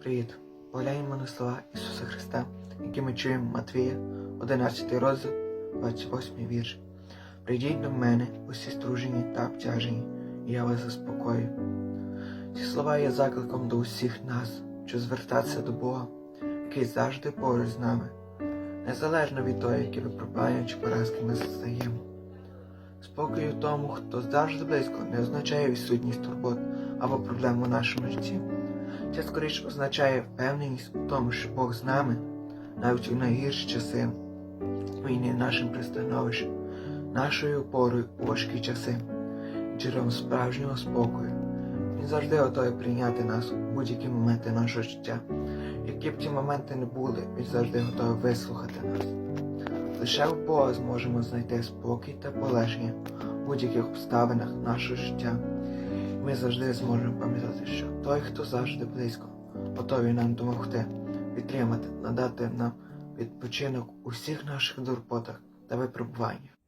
Привіт! Погляньмо на слова Ісуса Христа, які ми чуємо Матвія, 11 розділ, 28 вірш. Прийдіть до мене, усі стружені та обтяжені, і я вас заспокою. Ці слова є закликом до усіх нас, що звертатися до Бога, який завжди поруч з нами, незалежно від того, які випробування чи поразки ми застаємо. Спокій у тому, хто завжди близько, не означає відсутність турбот або проблем у нашому житті. Це скоріш означає впевненість у тому, що Бог з нами, навіть у найгірші часи, Він є нашим пристановищем, нашою опорою у важкі часи, джерелом справжнього спокою. Він завжди готовий прийняти нас у будь-які моменти нашого життя. Які б ті моменти не були, він завжди готовий вислухати нас. Лише в Бога зможемо знайти спокій та полегшення у будь-яких обставинах нашого життя. Ми завжди зможемо пам'ятати, що той, хто завжди близько, готовий нам допомогти, підтримати, надати нам відпочинок у всіх наших турботах та випробуваннях.